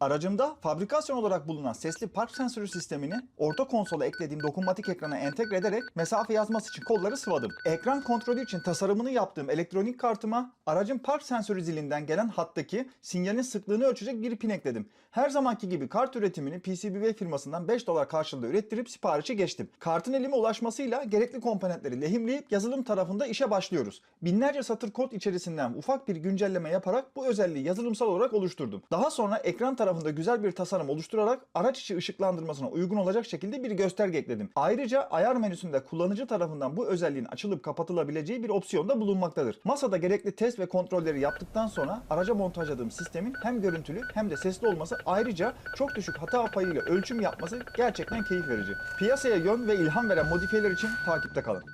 Aracımda fabrikasyon olarak bulunan sesli park sensörü sistemini orta konsola eklediğim dokunmatik ekrana entegre ederek mesafe yazması için kolları sıvadım. Ekran kontrolü için tasarımını yaptığım elektronik kartıma aracın park sensörü zilinden gelen hattaki sinyalin sıklığını ölçecek bir pin ekledim. Her zamanki gibi kart üretimini PCBWay firmasından 5 dolar karşılığında ürettirip siparişi geçtim. Kartın elime ulaşmasıyla gerekli komponentleri lehimleyip yazılım tarafında işe başlıyoruz. Binlerce satır kod içerisinden ufak bir güncelleme yaparak bu özelliği yazılımsal olarak oluşturdum. Daha sonra ekran tarafında güzel bir tasarım oluşturarak araç içi ışıklandırmasına uygun olacak şekilde bir gösterge ekledim. Ayrıca ayar menüsünde kullanıcı tarafından bu özelliğin açılıp kapatılabileceği bir opsiyon da bulunmaktadır. Masada gerekli test ve kontrolleri yaptıktan sonra araca montajladığım sistemin hem görüntülü hem de sesli olması ayrıca çok düşük hata payıyla ölçüm yapması gerçekten keyif verici. Piyasaya yön ve ilham veren modifiyeler için takipte kalın.